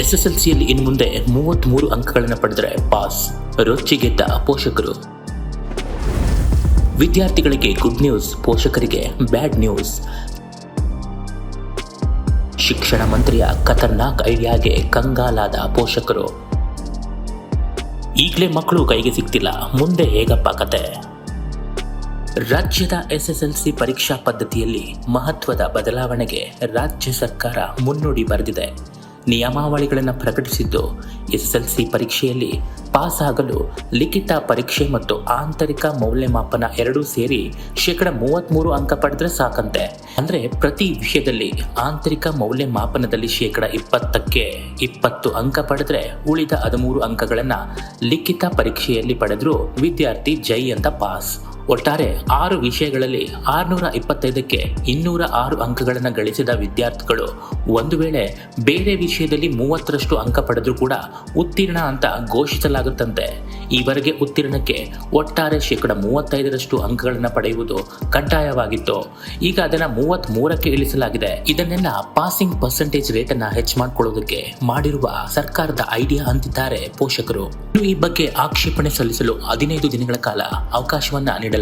ಎಸ್ಎಸ್ಎಲ್ಸಿಯಲ್ಲಿ ಇನ್ನು ಮುಂದೆ ಮೂವತ್ತ್ಮೂರು ಅಂಕಗಳನ್ನು ಪಡೆದರೆ ಪಾಸ್. ರೊಚ್ಚಿಗೆದ್ದ ಪೋಷಕರು. ವಿದ್ಯಾರ್ಥಿಗಳಿಗೆ ಗುಡ್ ನ್ಯೂಸ್ ಪೋಷಕರಿಗೆ ಬ್ಯಾಡ್ ನ್ಯೂಸ್ ಶಿಕ್ಷಣ ಮಂತ್ರಿಯ ಖತರ್ನಾಕ್ ಐಡಿಯಾಗೆ ಕಂಗಾಲಾದ ಪೋಷಕರು. ಈಗಲೇ ಮಕ್ಕಳು ಕೈಗೆ ಸಿಗ್ತಿಲ್ಲ, ಮುಂದೆ ಹೇಗಪ್ಪ ಕತೆ? ರಾಜ್ಯದ ಎಸ್ಎಸ್ಎಲ್ಸಿ ಪರೀಕ್ಷಾ ಪದ್ಧತಿಯಲ್ಲಿ ಮಹತ್ವದ ಬದಲಾವಣೆಗೆ ರಾಜ್ಯ ಸರ್ಕಾರ ಮುನ್ನುಡಿ ಬರೆದಿದೆ. ನಿಯಮಾವಳಿಗಳನ್ನು ಪ್ರಕಟಿಸಿದ್ದು, ಎಸ್ಎಸ್ಎಲ್ಸಿ ಪರೀಕ್ಷೆಯಲ್ಲಿ ಪಾಸ್ ಆಗಲು ಲಿಖಿತ ಪರೀಕ್ಷೆ ಮತ್ತು ಆಂತರಿಕ ಮೌಲ್ಯಮಾಪನ ಎರಡೂ ಸೇರಿ ಶೇಕಡ ಮೂವತ್ತ್ಮೂರು ಅಂಕ ಪಡೆದ್ರೆ ಸಾಕಂತೆ. ಅಂದರೆ ಪ್ರತಿ ವಿಷಯದಲ್ಲಿ ಆಂತರಿಕ ಮೌಲ್ಯಮಾಪನದಲ್ಲಿ ಶೇಕಡ ಇಪ್ಪತ್ತಕ್ಕೆ ಇಪ್ಪತ್ತು ಅಂಕ ಪಡೆದ್ರೆ ಉಳಿದ ಹದಿಮೂರು ಅಂಕಗಳನ್ನು ಲಿಖಿತ ಪರೀಕ್ಷೆಯಲ್ಲಿ ಪಡೆದರೂ ವಿದ್ಯಾರ್ಥಿ ಜೈ ಅಂತ ಪಾಸ್. ಒಟ್ಟಾರೆ ಆರು ವಿಷಯಗಳಲ್ಲಿ ಆರುನೂರ ಇಪ್ಪತ್ತೈದಕ್ಕೆ ಇನ್ನೂರ ಆರು ಅಂಕಗಳನ್ನು ಗಳಿಸಿದ ವಿದ್ಯಾರ್ಥಿಗಳು ಒಂದು ವೇಳೆ ಬೇರೆ ವಿಷಯದಲ್ಲಿ ಮೂವತ್ತರಷ್ಟು ಅಂಕ ಪಡೆದರೂ ಕೂಡ ಉತ್ತೀರ್ಣ ಅಂತ ಘೋಷಿಸಲಾಗುತ್ತಂತೆ. ಈವರೆಗೆ ಉತ್ತೀರ್ಣಕ್ಕೆ ಒಟ್ಟಾರೆ ಶೇಕಡ ಮೂವತ್ತೈದರಷ್ಟು ಅಂಕಗಳನ್ನು ಪಡೆಯುವುದು ಕಡ್ಡಾಯವಾಗಿತ್ತು. ಈಗ ಅದನ್ನು ಮೂವತ್ತ್ ಮೂರಕ್ಕೆ ಇಳಿಸಲಾಗಿದೆ. ಇದನ್ನೆಲ್ಲ ಪಾಸಿಂಗ್ ಪರ್ಸೆಂಟೇಜ್ ರೇಟನ್ನು ಹೆಚ್ಚು ಮಾಡಿಕೊಳ್ಳೋದಕ್ಕೆ ಮಾಡಿರುವ ಸರ್ಕಾರದ ಐಡಿಯಾ ಅಂತಿದ್ದಾರೆ ಪೋಷಕರು. ಈ ಬಗ್ಗೆ ಆಕ್ಷೇಪಣೆ ಸಲ್ಲಿಸಲು ಹದಿನೈದು ದಿನಗಳ ಕಾಲ ಅವಕಾಶವನ್ನ ನೀಡಲಾಗಿದೆ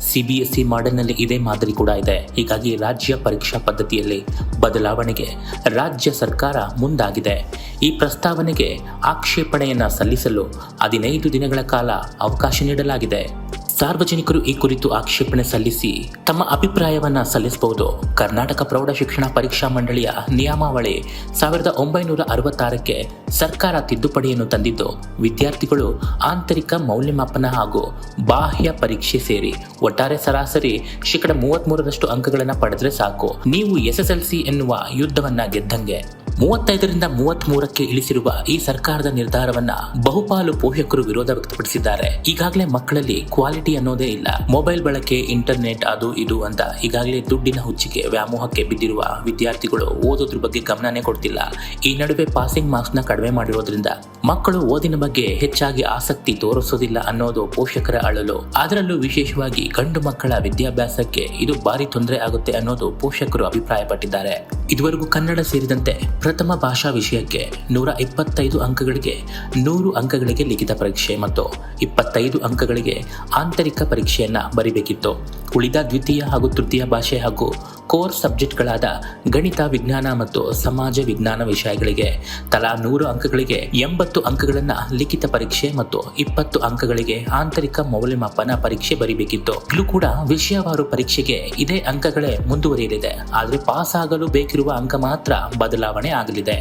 ಸಿಬಿಎಸ್ಇ ಮಾಡೆಲ್ನಲ್ಲಿ ಇದೇ ಮಾದರಿ ಕೂಡ ಇದೆ. ಹೀಗಾಗಿ ರಾಜ್ಯ ಪರೀಕ್ಷಾ ಪದ್ಧತಿಯಲ್ಲಿ ಬದಲಾವಣೆಗೆ ರಾಜ್ಯ ಸರ್ಕಾರ ಮುಂದಾಗಿದೆ. ಈ ಪ್ರಸ್ತಾವನೆಗೆ ಆಕ್ಷೇಪಣೆಯನ್ನ ಸಲ್ಲಿಸಲು ಹದಿನೈದು ದಿನಗಳ ಕಾಲ ಅವಕಾಶ ನೀಡಲಾಗಿದೆ. ಸಾರ್ವಜನಿಕರು ಈ ಕುರಿತು ಆಕ್ಷೇಪಣೆ ಸಲ್ಲಿಸಿ ತಮ್ಮ ಅಭಿಪ್ರಾಯವನ್ನು ಸಲ್ಲಿಸಬಹುದು. ಕರ್ನಾಟಕ ಪ್ರೌಢ ಶಿಕ್ಷಣ ಪರೀಕ್ಷಾ ಮಂಡಳಿಯ ನಿಯಮಾವಳಿ ಸಾವಿರದ ಒಂಬೈನೂರ ಅರವತ್ತಾರಕ್ಕೆ ಸರ್ಕಾರ ತಿದ್ದುಪಡಿಯನ್ನು ತಂದಿದ್ದು, ವಿದ್ಯಾರ್ಥಿಗಳು ಆಂತರಿಕ ಮೌಲ್ಯಮಾಪನ ಹಾಗೂ ಬಾಹ್ಯ ಪರೀಕ್ಷೆ ಸೇರಿ ಒಟ್ಟಾರೆ ಸರಾಸರಿ ಶೇಕಡ ಮೂವತ್ಮೂರರಷ್ಟು ಅಂಕಗಳನ್ನು ಪಡೆದ್ರೆ ಸಾಕು. ನೀವು ಎಸ್ಎಸ್ಎಲ್ಸಿ ಎನ್ನುವ ಯುದ್ಧವನ್ನ ಗೆದ್ದಂಗೆ. ಮೂವತ್ತೈದರಿಂದ ಮೂವತ್ತ್ ಮೂರಕ್ಕೆ ಇಳಿಸಿರುವ ಈ ಸರ್ಕಾರದ ನಿರ್ಧಾರವನ್ನ ಬಹುಪಾಲು ಪೋಷಕರು ವಿರೋಧ ವ್ಯಕ್ತಪಡಿಸಿದ್ದಾರೆ. ಈಗಾಗಲೇ ಮಕ್ಕಳಲ್ಲಿ ಕ್ವಾಲಿಟಿ ಅನ್ನೋದೇ ಇಲ್ಲ. ಮೊಬೈಲ್ ಬಳಕೆ, ಇಂಟರ್ನೆಟ್ ಅದು ಇದು ಅಂತ ಈಗಾಗಲೇ ದುಡ್ಡಿನ ಹುಚ್ಚಿಗೆ ವ್ಯಾಮೋಹಕ್ಕೆ ಬಿದ್ದಿರುವ ವಿದ್ಯಾರ್ಥಿಗಳು ಓದೋದ್ರ ಬಗ್ಗೆ ಗಮನನೇ ಕೊಡ್ತಿಲ್ಲ. ಈ ನಡುವೆ ಪಾಸಿಂಗ್ ಮಾರ್ಕ್ಸ್ನ ಕಡಿಮೆ ಮಾಡಿರೋದ್ರಿಂದ ಮಕ್ಕಳು ಓದಿನ ಬಗ್ಗೆ ಹೆಚ್ಚಾಗಿ ಆಸಕ್ತಿ ತೋರಿಸೋದಿಲ್ಲ ಅನ್ನೋದು ಪೋಷಕರ ಅಳಲು. ಅದರಲ್ಲೂ ವಿಶೇಷವಾಗಿ ಗಂಡು ಮಕ್ಕಳ ವಿದ್ಯಾಭ್ಯಾಸಕ್ಕೆ ಇದು ಭಾರಿ ತೊಂದರೆ ಆಗುತ್ತೆ ಅನ್ನೋದು ಪೋಷಕರು ಅಭಿಪ್ರಾಯಪಟ್ಟಿದ್ದಾರೆ. ಇದುವರೆಗೂ ಕನ್ನಡ ಸೇರಿದಂತೆ ಪ್ರಥಮ ಭಾಷಾ ವಿಷಯಕ್ಕೆ ನೂರ ಇಪ್ಪತ್ತೈದು ಅಂಕಗಳಿಗೆ ನೂರು ಅಂಕಗಳಿಗೆ ಲಿಖಿತ ಪರೀಕ್ಷೆ ಮತ್ತು ಇಪ್ಪತ್ತೈದು ಅಂಕಗಳಿಗೆ ಆಂತರಿಕ ಪರೀಕ್ಷೆಯನ್ನು ಬರಿಬೇಕಿತ್ತು. ಉಳಿದ ದ್ವಿತೀಯ ಹಾಗೂ ತೃತೀಯ ಭಾಷೆ ಹಾಗೂ ಕೋರ್ ಸಬ್ಜೆಕ್ಟ್ಗಳಾದ ಗಣಿತ, ವಿಜ್ಞಾನ ಮತ್ತು ಸಮಾಜ ವಿಜ್ಞಾನ ವಿಷಯಗಳಿಗೆ ತಲಾ ನೂರು ಅಂಕಗಳಿಗೆ ಎಂಬತ್ತು ಅಂಕಗಳನ್ನು ಲಿಖಿತ ಪರೀಕ್ಷೆ ಮತ್ತು ಇಪ್ಪತ್ತು ಅಂಕಗಳಿಗೆ ಆಂತರಿಕ ಮೌಲ್ಯಮಾಪನ ಪರೀಕ್ಷೆ ಬರೀಬೇಕಿತ್ತು. ಇಲ್ಲೂ ಕೂಡ ವಿಷಯವಾರು ಪರೀಕ್ಷೆಗೆ ಇದೇ ಅಂಕಗಳೇ ಮುಂದುವರಿಯಲಿದೆ. ಆದರೆ ಪಾಸ್ ಆಗಲು ಬೇಕಿರುವ ಅಂಕ ಮಾತ್ರ ಬದಲಾವಣೆ ಆಗಲಿದೆ.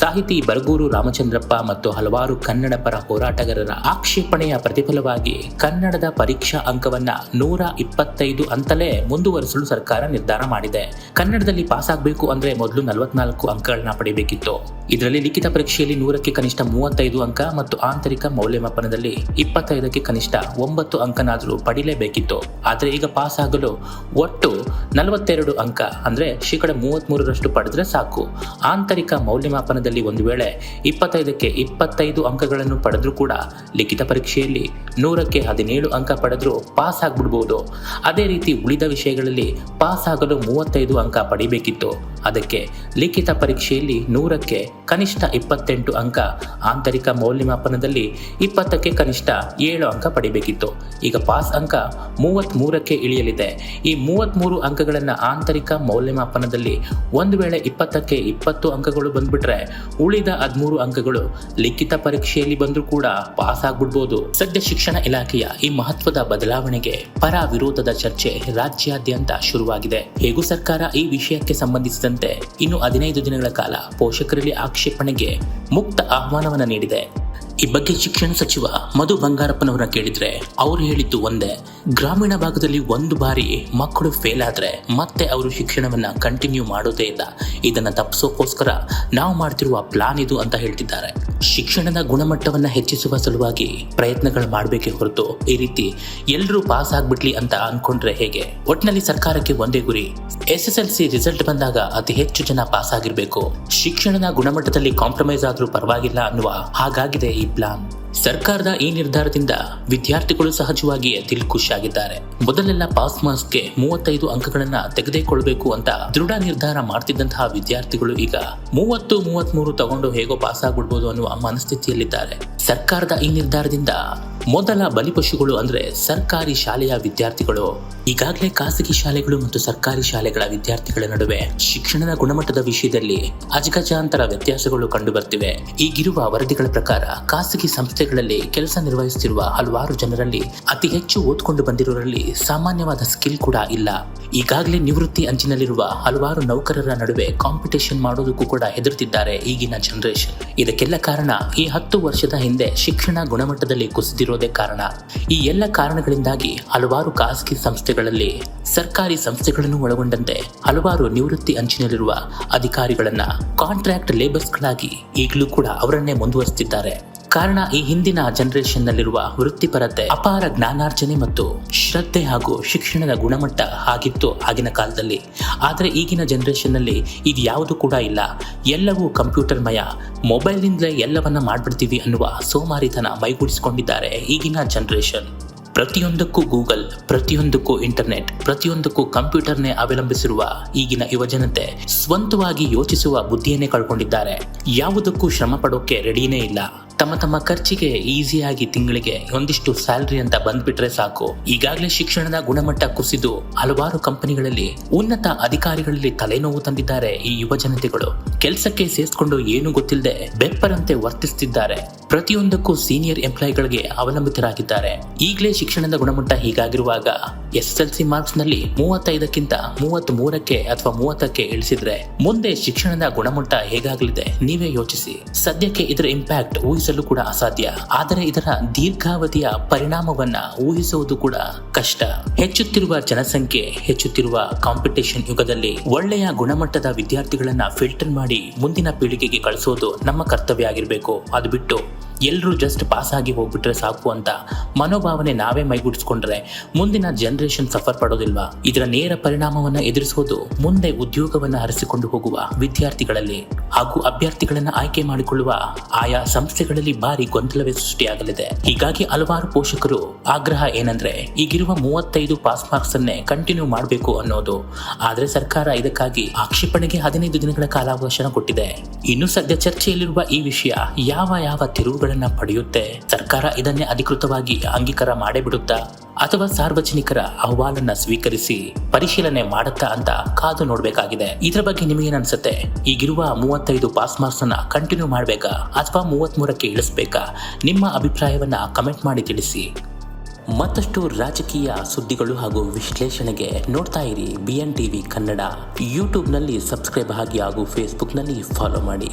ಸಾಹಿತಿ ಬರಗೂರು ರಾಮಚಂದ್ರಪ್ಪ ಮತ್ತು ಹಲವಾರು ಕನ್ನಡ ಪರ ಹೋರಾಟಗಾರರ ಆಕ್ಷೇಪಣೆಯ ಪ್ರತಿಫಲವಾಗಿ ಕನ್ನಡದ ಪರೀಕ್ಷಾ ಅಂಕವನ್ನ ನೂರ ಇಪ್ಪತ್ತೈದು ಅಂತಲೇ ಮುಂದುವರಿಸಲು ಸರ್ಕಾರ ನಿರ್ಧಾರ ಮಾಡಿದೆ. ಕನ್ನಡದಲ್ಲಿ ಪಾಸ್ ಆಗಬೇಕು ಅಂದ್ರೆ ಮೊದಲು ನಲವತ್ನಾಲ್ಕು ಅಂಕಗಳನ್ನ ಪಡೆಯಬೇಕಿತ್ತು ಇದರಲ್ಲಿ ಲಿಖಿತ ಪರೀಕ್ಷೆಯಲ್ಲಿ ನೂರಕ್ಕೆ ಕನಿಷ್ಠ ಮೂವತ್ತೈದು ಅಂಕ ಮತ್ತು ಆಂತರಿಕ ಮೌಲ್ಯಮಾಪನದಲ್ಲಿ ಇಪ್ಪತ್ತೈದಕ್ಕೆ ಕನಿಷ್ಠ ಒಂಬತ್ತು ಅಂಕನಾದರೂ ಪಡಿಲೇಬೇಕಿತ್ತು. ಆದರೆ ಈಗ ಪಾಸ್ ಆಗಲು ಒಟ್ಟು ನಲವತ್ತೆರಡು ಅಂಕ ಅಂದ್ರೆ ಶೇಕಡ ಮೂವತ್ಮೂರರಷ್ಟು ಪಡೆದ್ರೆ ಸಾಕು. ಆಂತರಿಕ ಮೌಲ್ಯಮಾಪನದಲ್ಲಿ ಒಂದು ವೇಳೆ ಇಪ್ಪತ್ತೈದಕ್ಕೆ ಇಪ್ಪತ್ತೈದು ಅಂಕಗಳನ್ನು ಪಡೆದ್ರೂ ಕೂಡ ಲಿಖಿತ ಪರೀಕ್ಷೆಯಲ್ಲಿ ನೂರಕ್ಕೆ ಹದಿನೇಳು ಅಂಕ ಪಡೆದ್ರೂ ಪಾಸ್ ಆಗ್ಬಿಡ್ಬೋದು ಅದೇ ರೀತಿ ಉಳಿದ ವಿಷಯಗಳಲ್ಲಿ ಪಾಸ್ ಆಗಲು ಮೂವತ್ತೈದು ಅಂಕ ಪಡಿಬೇಕಿತ್ತು. ಅದಕ್ಕೆ ಲಿಖಿತ ಪರೀಕ್ಷೆಯಲ್ಲಿ ನೂರಕ್ಕೆ ಕನಿಷ್ಠ ಇಪ್ಪತ್ತೆಂಟು ಅಂಕ, ಆಂತರಿಕ ಮೌಲ್ಯಮಾಪನದಲ್ಲಿ ಇಪ್ಪತ್ತಕ್ಕೆ ಕನಿಷ್ಠ ಏಳು ಅಂಕ ಪಡಿಬೇಕಿತ್ತು. ಈಗ ಪಾಸ್ ಅಂಕ ಮೂವತ್ತ್ ಮೂರಕ್ಕೆ ಇಳಿಯಲಿದೆ. ಈ ಮೂವತ್ತ್ಮೂರು ಅಂಕಗಳನ್ನು ಆಂತರಿಕ ಮೌಲ್ಯಮಾಪನದಲ್ಲಿ ಒಂದು ವೇಳೆ ಇಪ್ಪತ್ತಕ್ಕೆ ಇಪ್ಪತ್ತು ಅಂಕಗಳು ಬಂದ್ಬಿಟ್ರೆ ಉಳಿದ ಹದಿಮೂರು ಅಂಕಗಳು ಲಿಖಿತ ಪರೀಕ್ಷೆಯಲ್ಲಿ ಬಂದರೂ ಕೂಡ ಪಾಸ್ ಆಗ್ಬಿಡ್ಬೋದು. ಸದ್ಯ ಶಿಕ್ಷಣ ಇಲಾಖೆಯ ಈ ಮಹತ್ವದ ಬದಲಾವಣೆಗೆ ಪರ ವಿರೋಧದ ಚರ್ಚೆ ರಾಜ್ಯಾದ್ಯಂತ ಶುರುವಾಗಿದೆ. ಹೇಗೂ ಸರ್ಕಾರ ಈ ವಿಷಯಕ್ಕೆ ಸಂಬಂಧಿಸಿದಂತೆ ಇನ್ನು ಹದಿನೈದು ದಿನಗಳ ಕಾಲ ಪೋಷಕರಲ್ಲಿ ಆಕ್ಷೇಪಣೆಗೆ ಮುಕ್ತ ಆಹ್ವಾನವನ್ನ ನೀಡಿದೆ. ಈ ಬಗ್ಗೆ ಶಿಕ್ಷಣ ಸಚಿವ ಮಧು ಬಂಗಾರಪ್ಪನವರ ಕೇಳಿದ್ರೆ ಅವರು ಹೇಳಿದ್ದು ಒಂದೇ ಗ್ರಾಮೀಣ ಭಾಗದಲ್ಲಿ ಒಂದು ಬಾರಿ ಮಕ್ಕಳು ಫೇಲ್ ಆದ್ರೆ ಮತ್ತೆ ಅವರು ಶಿಕ್ಷಣವನ್ನ ಕಂಟಿನ್ಯೂ ಮಾಡೋದೇ ಇಲ್ಲ. ಇದನ್ನ ತಪ್ಪಿಸೋಕ್ಕೋಸ್ಕರ ನಾವು ಮಾಡ್ತಿರುವ ಪ್ಲಾನ್ ಇದು ಅಂತ ಹೇಳ್ತಿದ್ದಾರೆ. ಶಿಕ್ಷಣದ ಗುಣಮಟ್ಟವನ್ನ ಹೆಚ್ಚಿಸುವ ಸಲುವಾಗಿ ಪ್ರಯತ್ನಗಳು ಮಾಡಬೇಕೇ ಹೊರತು ಈ ರೀತಿ ಎಲ್ಲರೂ ಪಾಸ್ ಆಗ್ಬಿಡ್ಲಿ ಅಂತ ಅನ್ಕೊಂಡ್ರೆ ಹೇಗೆ? ಒಟ್ಟಿನಲ್ಲಿ ಸರ್ಕಾರಕ್ಕೆ ಒಂದೇ ಗುರಿ. S S L C result ಬಂದಾಗ ಅತಿ ಹೆಚ್ಚು ಜನ ಪಾಸ್ ಆಗಿರ್ಬೇಕು. ಶಿಕ್ಷಣದ ಗುಣಮಟ್ಟದಲ್ಲಿ ಕಾಂಪ್ರಮೈಸ್ ಆದ್ರೂ ಪರವಾಗಿಲ್ಲ ಅನ್ನುವ ಹಾಗಾಗಿದೆ ಈ ಪ್ಲಾನ್ ಸರ್ಕಾರದ ಈ ನಿರ್ಧಾರದಿಂದ ವಿದ್ಯಾರ್ಥಿಗಳು ಸಹಜವಾಗಿಯೇ ದಿಲ್ಖುಷಿಯಾಗಿದ್ದಾರೆ ಮೊದಲೆಲ್ಲ ಪಾಸ್ ಮಾರ್ಕ್ಸ್ಗೆ ಮೂವತ್ತೈದು ಅಂಕಗಳನ್ನ ತೆಗೆದುಕೊಳ್ಬೇಕು ಅಂತ ದೃಢ ನಿರ್ಧಾರ ಮಾಡ್ತಿದ್ದಂತಹ ವಿದ್ಯಾರ್ಥಿಗಳು ಈಗ ಮೂವತ್ತು, ಮೂವತ್ಮೂರು ತಗೊಂಡು ಹೇಗೋ ಪಾಸ್ ಆಗ್ಬಿಡ್ಬೋದು ಅನ್ನುವ ಮನಸ್ಥಿತಿಯಲ್ಲಿದ್ದಾರೆ. ಸರ್ಕಾರದ ಈ ನಿರ್ಧಾರದಿಂದ ಮೊದಲ ಬಲಿಪಶುಗಳು ಅಂದ್ರೆ ಸರ್ಕಾರಿ ಶಾಲೆಯ ವಿದ್ಯಾರ್ಥಿಗಳು. ಈಗಾಗಲೇ ಖಾಸಗಿ ಶಾಲೆಗಳು ಮತ್ತು ಸರ್ಕಾರಿ ಶಾಲೆಗಳ ವಿದ್ಯಾರ್ಥಿಗಳ ನಡುವೆ ಶಿಕ್ಷಣದ ಗುಣಮಟ್ಟದ ವಿಷಯದಲ್ಲಿ ಅಜಗಜಾಂತರ ವ್ಯತ್ಯಾಸಗಳು ಕಂಡುಬರ್ತಿವೆ. ಈಗಿರುವ ವರದಿಗಳ ಪ್ರಕಾರ ಖಾಸಗಿ ಸಂಸ್ಥೆಗಳಲ್ಲಿ ಕೆಲಸ ನಿರ್ವಹಿಸುತ್ತಿರುವ ಹಲವಾರು ಜನರಲ್ಲಿ ಅತಿ ಹೆಚ್ಚು ಓದ್ಕೊಂಡು ಬಂದಿರೋರಲ್ಲಿ ಸಾಮಾನ್ಯವಾದ ಸ್ಕಿಲ್ ಕೂಡ ಇಲ್ಲ. ಈಗಾಗಲೇ ನಿವೃತ್ತಿ ಅಂಚಿನಲ್ಲಿರುವ ಹಲವಾರು ನೌಕರರ ನಡುವೆ ಕಾಂಪಿಟೇಷನ್ ಮಾಡೋದಕ್ಕೂ ಕೂಡ ಹೆದರುತ್ತಿದ್ದಾರೆ ಈಗಿನ ಜನರೇಷನ್ ಇದಕ್ಕೆಲ್ಲ ಕಾರಣ ಈ ಹತ್ತು ವರ್ಷದ ಹಿಂದೆ ಶಿಕ್ಷಣ ಗುಣಮಟ್ಟದಲ್ಲಿ ಕುಸಿದಿರೋದೇ ಕಾರಣ. ಈ ಎಲ್ಲ ಕಾರಣಗಳಿಂದಾಗಿ ಹಲವಾರು ಖಾಸಗಿ ಸಂಸ್ಥೆಗಳಲ್ಲಿ ಸರ್ಕಾರಿ ಸಂಸ್ಥೆಗಳನ್ನು ಒಳಗೊಂಡಂತೆ ಹಲವಾರು ನಿವೃತ್ತಿ ಅಂಚಿನಲ್ಲಿರುವ ಅಧಿಕಾರಿಗಳನ್ನ ಕಾಂಟ್ರಾಕ್ಟ್ ಲೇಬರ್ಸ್ಗಳಾಗಿ ಈಗಲೂ ಕೂಡ ಅವರನ್ನೇ ಮುಂದುವರಿಸುತ್ತಿದ್ದಾರೆ ಕಾರಣ ಈ ಹಿಂದಿನ ಜನರೇಷನ್ ನಲ್ಲಿರುವ ವೃತ್ತಿಪರತೆ, ಅಪಾರ ಜ್ಞಾನಾರ್ಜನೆ ಮತ್ತು ಶ್ರದ್ಧೆ ಹಾಗೂ ಶಿಕ್ಷಣದ ಗುಣಮಟ್ಟ ಆಗಿತ್ತು ಆಗಿನ ಕಾಲದಲ್ಲಿ. ಆದರೆ ಈಗಿನ ಜನರೇಷನ್ನಲ್ಲಿ ಇದು ಯಾವುದು ಕೂಡ ಇಲ್ಲ. ಎಲ್ಲವೂ ಕಂಪ್ಯೂಟರ್ ಮಯ ಮೊಬೈಲ್ನಿಂದಲೇ ಎಲ್ಲವನ್ನ ಮಾಡ್ಬಿಡ್ತೀವಿ ಅನ್ನುವ ಸೋಮಾರಿತನ ಮೈಗೂಡಿಸಿಕೊಂಡಿದ್ದಾರೆ ಈಗಿನ ಜನರೇಷನ್ ಪ್ರತಿಯೊಂದಕ್ಕೂ ಗೂಗಲ್, ಪ್ರತಿಯೊಂದಕ್ಕೂ ಇಂಟರ್ನೆಟ್, ಪ್ರತಿಯೊಂದಕ್ಕೂ ಕಂಪ್ಯೂಟರ್ನೇ ಅವಲಂಬಿಸಿರುವ ಈಗಿನ ಯುವಜನತೆ ಸ್ವಂತವಾಗಿ ಯೋಚಿಸುವ ಬುದ್ಧಿಯನ್ನೇ ಕಳ್ಕೊಂಡಿದ್ದಾರೆ. ಯಾವುದಕ್ಕೂ ಶ್ರಮ ಪಡೋಕೆ ರೆಡಿನೇ ಇಲ್ಲ. ತಮ್ಮ ತಮ್ಮ ಖರ್ಚಿಗೆ ಈಸಿಯಾಗಿ ತಿಂಗಳಿಗೆ ಒಂದಿಷ್ಟು ಸ್ಯಾಲರಿ ಅಂತ ಬಂದ್ಬಿಟ್ರೆ ಸಾಕು. ಈಗಾಗಲೇ ಶಿಕ್ಷಣದ ಗುಣಮಟ್ಟ ಕುಸಿದು ಹಲವಾರು ಕಂಪನಿಗಳಲ್ಲಿ ಉನ್ನತ ಅಧಿಕಾರಿಗಳಲ್ಲಿ ತಲೆನೋವು ತಂದಿದ್ದಾರೆ ಈ ಯುವ ಜನತೆಗಳು. ಕೆಲಸಕ್ಕೆ ಸೇರಿಸಿಕೊಂಡು ಏನು ಗೊತ್ತಿಲ್ಲದೆ ಬೆಪ್ಪರಂತೆ ವರ್ತಿಸುತ್ತಿದ್ದಾರೆ ಪ್ರತಿಯೊಂದಕ್ಕೂ ಸೀನಿಯರ್ ಎಂಪ್ಲಾಯಿಗಳಿಗೆ ಅವಲಂಬಿತರಾಗಿದ್ದಾರೆ. ಈಗಲೇ ಶಿಕ್ಷಣದ ಗುಣಮಟ್ಟ ಹೀಗಾಗಿರುವಾಗ ಎಸ್ ಎಲ್ ಸಿ ಮಾರ್ಕ್ಸ್ನಲ್ಲಿ ಮೂವತ್ತೈದಕ್ಕಿಂತ ಮೂವತ್ತ್ ಮೂರಕ್ಕೆ ಅಥವಾ ಮೂವತ್ತಕ್ಕೆ ಇಳಿಸಿದ್ರೆ ಮುಂದೆ ಶಿಕ್ಷಣದ ಗುಣಮಟ್ಟ ಹೇಗಾಗಲಿದೆ? ನೀವೇ ಯೋಚಿಸಿ. ಸದ್ಯಕ್ಕೆ ಇದರ ಇಂಪ್ಯಾಕ್ಟ್ ಊಹಿಸಲು ಕೂಡ ಅಸಾಧ್ಯ. ಆದರೆ ಇದರ ದೀರ್ಘಾವಧಿಯ ಪರಿಣಾಮವನ್ನ ಊಹಿಸುವುದು ಕೂಡ ಕಷ್ಟ. ಹೆಚ್ಚುತ್ತಿರುವ ಜನಸಂಖ್ಯೆ, ಹೆಚ್ಚುತ್ತಿರುವ ಕಾಂಪಿಟೇಷನ್ ಯುಗದಲ್ಲಿ ಒಳ್ಳೆಯ ಗುಣಮಟ್ಟದ ವಿದ್ಯಾರ್ಥಿಗಳನ್ನ ಫಿಲ್ಟರ್ ಮಾಡಿ ಮುಂದಿನ ಪೀಳಿಗೆಗೆ ಕಳಿಸೋದು ನಮ್ಮ ಕರ್ತವ್ಯ ಆಗಿರಬೇಕು. ಅದು ಬಿಟ್ಟು ಎಲ್ಲರೂ ಜಸ್ಟ್ ಪಾಸ್ ಆಗಿ ಹೋಗ್ಬಿಟ್ರೆ ಸಾಕು ಅಂತ ಮನೋಭಾವನೆ ನಾವೇ ಮೈಗೂಡಿಸ್ಕೊಂಡ್ರೆ ಮುಂದಿನ ಜನರೇಷನ್ ಸಫರ್ ಪಡೋದಿಲ್ವಾ? ಇದರ ನೇರ ಪರಿಣಾಮವನ್ನ ಎದುರಿಸುವುದು ಮುಂದೆ ಉದ್ಯೋಗವನ್ನ ಹರಿಸಿಕೊಂಡು ಹೋಗುವ ವಿದ್ಯಾರ್ಥಿಗಳಲ್ಲಿ ಹಾಗೂ ಅಭ್ಯರ್ಥಿಗಳನ್ನ ಆಯ್ಕೆ ಮಾಡಿಕೊಳ್ಳುವ ಆಯಾ ಸಂಸ್ಥೆಗಳಲ್ಲಿ ಭಾರಿ ಗೊಂದಲವೇ ಸೃಷ್ಟಿಯಾಗಲಿದೆ. ಹೀಗಾಗಿ ಹಲವಾರು ಪೋಷಕರು ಆಗ್ರಹ ಏನಂದ್ರೆ, ಈಗಿರುವ ಮೂವತ್ತೈದು ಪಾಸ್ ಮಾರ್ಕ್ಸ್ ಅನ್ನೇ ಕಂಟಿನ್ಯೂ ಮಾಡಬೇಕು ಅನ್ನೋದು. ಆದರೆ ಸರ್ಕಾರ ಇದಕ್ಕಾಗಿ ಆಕ್ಷೇಪಣೆಗೆ ಹದಿನೈದು ದಿನಗಳ ಕಾಲಾವಕಾಶ ಕೊಟ್ಟಿದೆ. ಇನ್ನು ಸದ್ಯ ಚರ್ಚೆಯಲ್ಲಿರುವ ಈ ವಿಷಯ ಯಾವ ಯಾವ ತಿರುವುಗಳನ್ನ ಪಡೆಯುತ್ತೆ. ಸರ್ಕಾರ ಇದನ್ನೇ ಅಧಿಕೃತವಾಗಿ ಅಂಗೀಕಾರ ಮಾಡೇ ಬಿಡುತ್ತಾ ಅಥವಾ ಸಾರ್ವಜನಿಕರ ಅಹವಾಲನ್ನ ಸ್ವೀಕರಿಸಿ ಪರಿಶೀಲನೆ ಮಾಡುತ್ತಾ ಅಂತ ಕಾದು ನೋಡಬೇಕಾಗಿದೆ. ಇದರ ಬಗ್ಗೆ ನಿಮಗೆ ಅನ್ಸುತ್ತೆ ಈಗಿರುವ ಮೂವತ್ತೈದು ಪಾಸ್ ಮಾರ್ಕ್ಸ್ ಅನ್ನ ಕಂಟಿನ್ಯೂ ಮಾಡಬೇಕಾ? ಅಥವಾ ಮೂವತ್ತ್ ಮೂರಕ್ಕೆ ಇಳಿಸ್ಬೇಕಾ? ನಿಮ್ಮ ಅಭಿಪ್ರಾಯವನ್ನ ಕಮೆಂಟ್ ಮಾಡಿ ತಿಳಿಸಿ. ಮತ್ತಷ್ಟು ರಾಜಕೀಯ ಸುದ್ದಿಗಳು ಹಾಗೂ ವಿಶ್ಲೇಷಣೆಗೆ ನೋಡ್ತಾ ಇರಿ ಬಿ ಎನ್ ಟಿವಿ ಕನ್ನಡ. ಯೂಟ್ಯೂಬ್ನಲ್ಲಿ ಸಬ್ಸ್ಕ್ರೈಬ್ ಆಗಿ ಹಾಗೂ ಫೇಸ್ಬುಕ್ನಲ್ಲಿ ಫಾಲೋ ಮಾಡಿ.